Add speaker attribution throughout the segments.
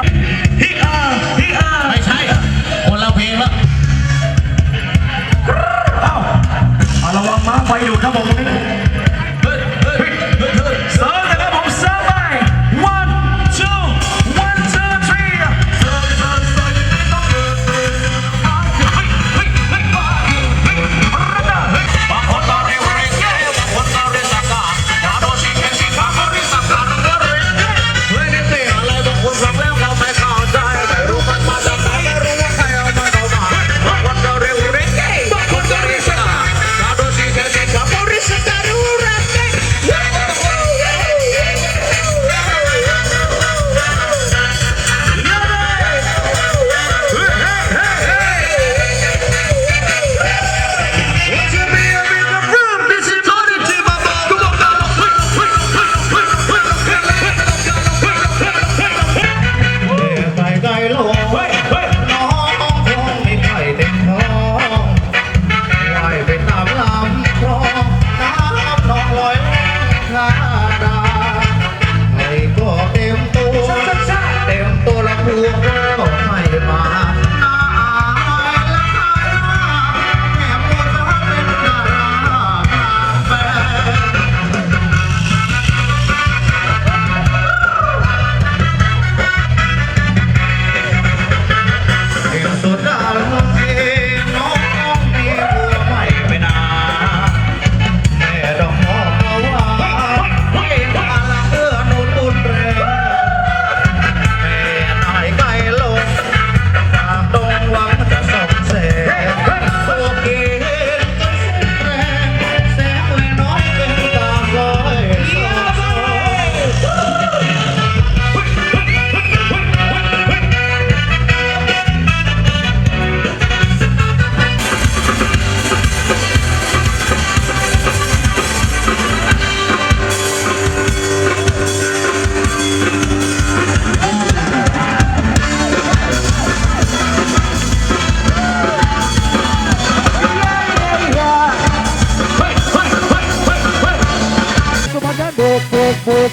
Speaker 1: ับ
Speaker 2: ฮิอาฮิอา
Speaker 3: ไม่ใช่ คนละเพลงละ
Speaker 2: เอ้าระวังม้าไฟ
Speaker 3: อยู่
Speaker 2: ครับผม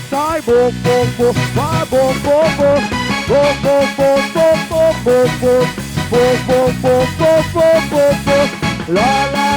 Speaker 4: time. Book, La, la,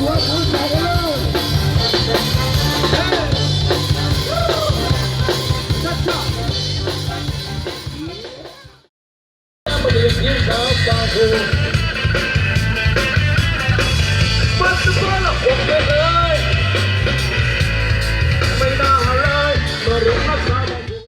Speaker 4: หัวคุณใส่เลยชัดชัด
Speaker 1: Thank you.